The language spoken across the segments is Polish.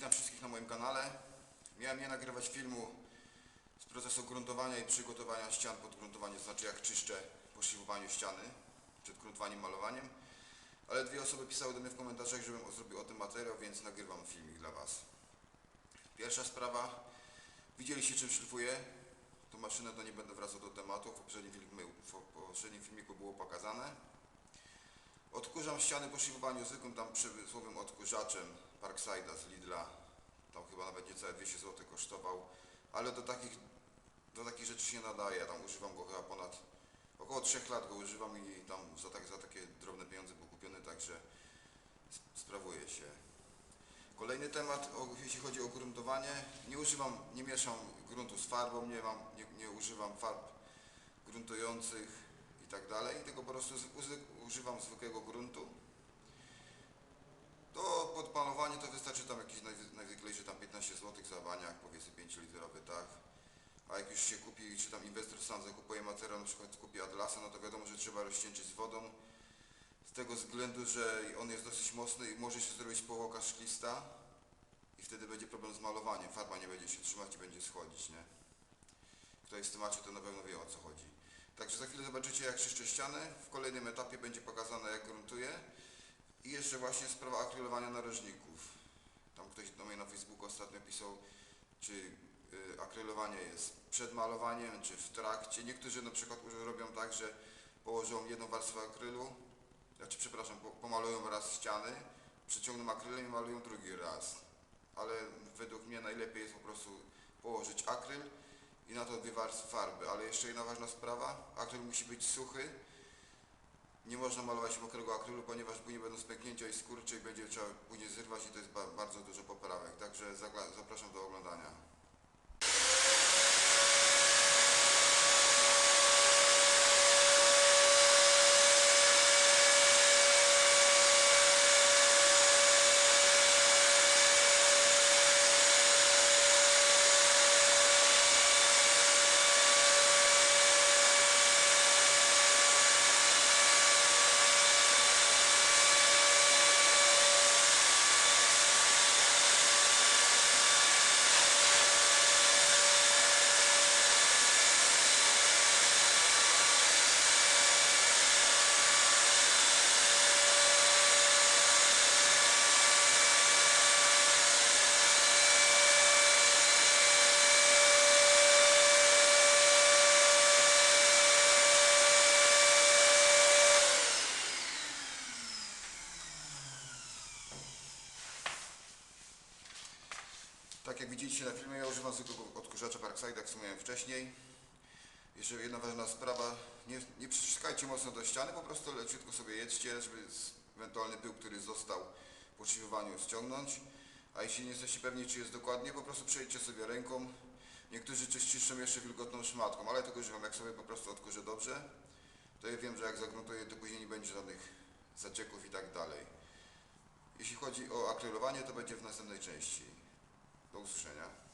Witam wszystkich na moim kanale. Miałem nie nagrywać filmu z procesu gruntowania i przygotowania ścian pod gruntowanie, to znaczy jak czyszczę po szlifowaniu ściany przed gruntowaniem, malowaniem. Ale dwie osoby pisały do mnie w komentarzach, żebym zrobił o tym materiał, więc nagrywam filmik dla Was. Pierwsza sprawa. Widzieliście czym szlifuję. Tą maszynę to nie będę wracał do tematu. W poprzednim, filmiku, w poprzednim filmiku było pokazane. Odkurzam ściany po szlifowaniu zwykłym tam przemysłowym odkurzaczem Parkside'a z Lidla. Tam chyba nawet niecałe 200 zł kosztował. Ale do takich, do takich rzeczy się nadaje. Tam używam go chyba ponad około 3 lat go używam i tam za, tak, za takie drobne pieniądze był kupiony, także sp- sprawuje się. Kolejny temat, jeśli chodzi o gruntowanie, nie używam, nie mieszam gruntu z farbą, nie, mam, nie, nie używam farb gruntujących i tak dalej, tylko po prostu używam zwykłego gruntu. To podpalowanie to wystarczy tam jakiś najwy- najzwyklejszy tam 15 zł za baniak, powiedzmy 5 litrowy, tak. A jak już się kupi, czy tam inwestor sam zakupuje materiał, na przykład kupi Atlasa, no to wiadomo, że trzeba rozcieńczyć z wodą. Z tego względu, że on jest dosyć mocny i może się zrobić powłoka szklista i wtedy będzie problem z malowaniem. Farba nie będzie się trzymać i będzie schodzić, nie? Kto jest temacie, to na pewno wie o co chodzi. Także za chwilę zobaczycie jak czyszczę ścianę. W kolejnym etapie będzie pokazane jak gruntuję. I jeszcze właśnie sprawa akrylowania narożników. Tam ktoś do mnie na Facebooku ostatnio pisał, czy y, akrylowanie jest przed malowaniem, czy w trakcie. Niektórzy na przykład robią tak, że położą jedną warstwę akrylu, znaczy przepraszam, po- pomalują raz ściany, przyciągną akrylem i malują drugi raz. Ale według mnie najlepiej jest po prostu położyć akryl i na to dwie warstwy farby. Ale jeszcze jedna ważna sprawa, akryl musi być suchy. Nie można malować mokrego akrylu, ponieważ później będą spęknięcia i skurcze i będzie trzeba później zrywać i to jest ba bardzo dużo poprawek. Także zapraszam do oglądania. Tak jak widzieliście na filmie, ja używam zwykłego odkurzacza Parkside, jak wspomniałem wcześniej. Jeszcze jedna ważna sprawa, nie, nie przyciskajcie mocno do ściany, po prostu leciutko sobie jedźcie, żeby ewentualny pył, który został po szlifowaniu ściągnąć. A jeśli nie jesteście pewni, czy jest dokładnie, po prostu przejdźcie sobie ręką. Niektórzy czyszczą jeszcze wilgotną szmatką, ale tego używam, jak sobie po prostu odkurzę dobrze, to ja wiem, że jak zagruntuję, to później nie będzie żadnych zacieków i tak dalej. Jeśli chodzi o akrylowanie, to będzie w następnej części. Do usłyszenia.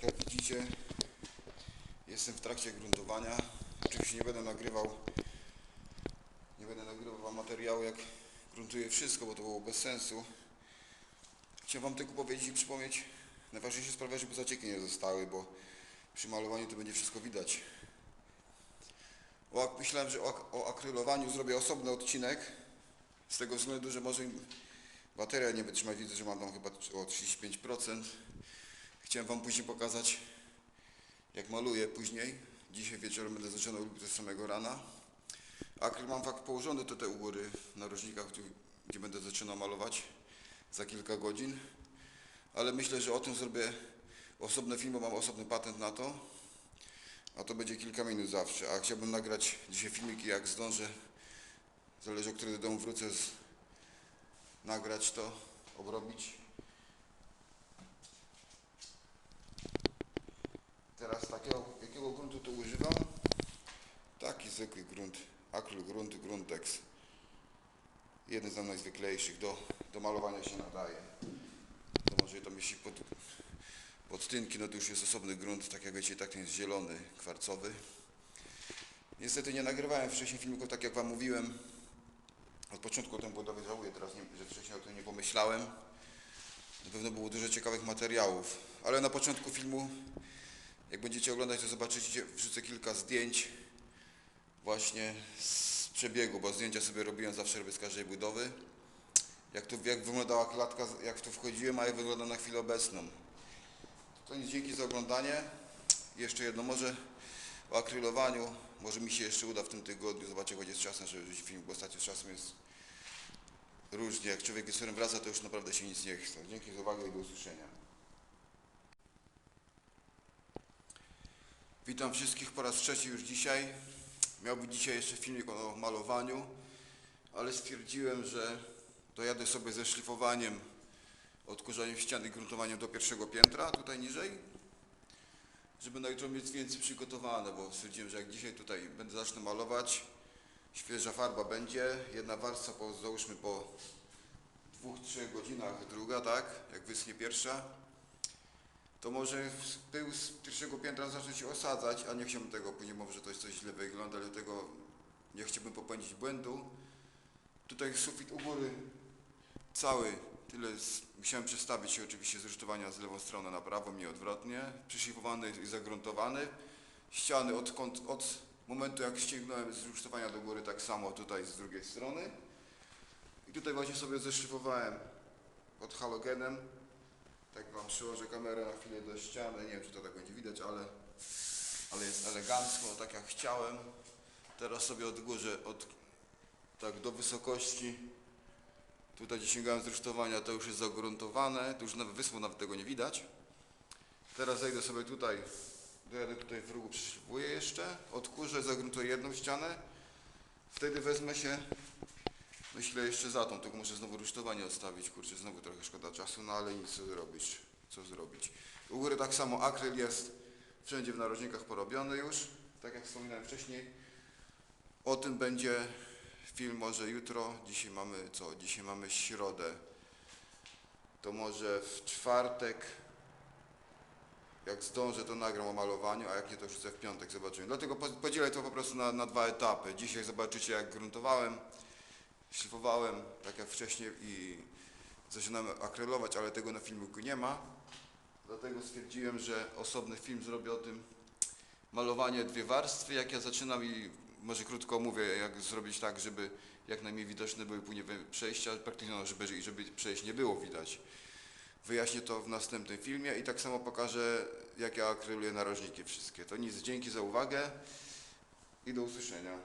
Tak jak widzicie, jestem w trakcie gruntowania. Oczywiście nie będę nagrywał nie będę nagrywał materiału jak gruntuję wszystko, bo to było bez sensu. Chciałem wam tylko powiedzieć i przypomnieć najważniejsze sprawy, żeby zacieki nie zostały, bo przy malowaniu to będzie wszystko widać. Myślałem, że o, o akrylowaniu zrobię osobny odcinek, z tego względu, że może bateria nie wytrzymać. Widzę, że mam tam chyba o 35%. Chciałem wam później pokazać, jak maluję później. Dzisiaj wieczorem będę zaczynał lub z samego rana. Akryl mam fakt położony tutaj u góry w narożnikach, gdzie, będę zaczynał malować za kilka godzin. Ale myślę, że o tym zrobię osobny film, bo mam osobny patent na to. A to będzie kilka minut zawsze. A chciałbym nagrać dzisiaj filmiki, jak zdążę. Zależy o który do domu wrócę. Z, nagrać to, obrobić. Teraz takiego, jakiego gruntu tu używam? Taki zwykły grunt, akryl grunt, gruntex. Jeden z najzwyklejszych, do, do malowania się nadaje. To może tam jeśli pod, pod tynki, no to już jest osobny grunt, tak jak wiecie, tak jest zielony, kwarcowy. Niestety nie nagrywałem wcześniej filmików, tak jak Wam mówiłem. Od początku o tym budowy żałuję teraz, nie, że wcześniej o tym nie pomyślałem. Na pewno było dużo ciekawych materiałów, ale na początku filmu, jak będziecie oglądać, to zobaczycie, wrzucę kilka zdjęć właśnie z przebiegu, bo zdjęcia sobie robiłem zawsze z każdej budowy. Jak, tu, jak wyglądała klatka, jak tu wchodziłem, a jak wygląda na chwilę obecną. To nic, dzięki za oglądanie. Jeszcze jedno, może o akrylowaniu, może mi się jeszcze uda w tym tygodniu, zobaczę, choć jest czasem, żeby wrzucić film, bo ostatnio z czasem jest różnie. Jak człowiek wieczorem wraca, to już naprawdę się nic nie chce. Dzięki za uwagę i do usłyszenia. Witam wszystkich po raz trzeci już dzisiaj. Miał być dzisiaj jeszcze filmik o malowaniu, ale stwierdziłem, że dojadę sobie ze szlifowaniem, odkurzaniem ścian i gruntowaniem do pierwszego piętra, tutaj niżej, żeby na jutro mieć więcej przygotowane, bo stwierdziłem, że jak dzisiaj tutaj będę zacznę malować, świeża farba będzie, jedna warstwa po, załóżmy po dwóch, trzech godzinach, druga, tak, jak wyschnie pierwsza, to może pył z pierwszego piętra zacznie się osadzać, a nie chciałbym tego, później mówić, że to jest coś źle wygląda, dlatego nie chciałbym popełnić błędu. Tutaj sufit u góry cały, tyle z, musiałem przestawić się oczywiście z rusztowania z lewą stronę na prawą i odwrotnie, przyszlifowany i zagruntowany. Ściany od, kąt, od momentu jak ściągnąłem z rusztowania do góry, tak samo tutaj z drugiej strony. I tutaj właśnie sobie zeszlifowałem pod halogenem tak wam przyłożę kamerę na chwilę do ściany, nie wiem czy to tak będzie widać, ale, ale jest elegancko, tak jak chciałem. Teraz sobie od górze, od, tak do wysokości, tutaj gdzie sięgałem z rusztowania, to już jest zagruntowane, to już nawet wyschło, nawet tego nie widać. Teraz zejdę sobie tutaj, dojadę tutaj w rogu, przyszlifuję jeszcze, odkurzę, zagruntuję jedną ścianę, wtedy wezmę się Myślę jeszcze za tą, tylko muszę znowu rusztowanie odstawić, kurczę, znowu trochę szkoda czasu, no ale nic co zrobić, co zrobić. U góry tak samo akryl jest wszędzie w narożnikach porobiony już, tak jak wspominałem wcześniej. O tym będzie film może jutro, dzisiaj mamy co, dzisiaj mamy środę. To może w czwartek, jak zdążę to nagram o malowaniu, a jak nie to wrzucę w piątek, zobaczymy. Dlatego po- podzielę to po prostu na, na dwa etapy. Dzisiaj zobaczycie jak gruntowałem, szlifowałem, tak jak wcześniej i zaczynamy akrylować, ale tego na filmiku nie ma. Dlatego stwierdziłem, że osobny film zrobię o tym malowanie dwie warstwy, jak ja zaczynam i może krótko mówię, jak zrobić tak, żeby jak najmniej widoczne były później przejścia, praktycznie no, żeby, żeby przejść nie było widać. Wyjaśnię to w następnym filmie i tak samo pokażę, jak ja akryluję narożniki wszystkie. To nic, dzięki za uwagę i do usłyszenia.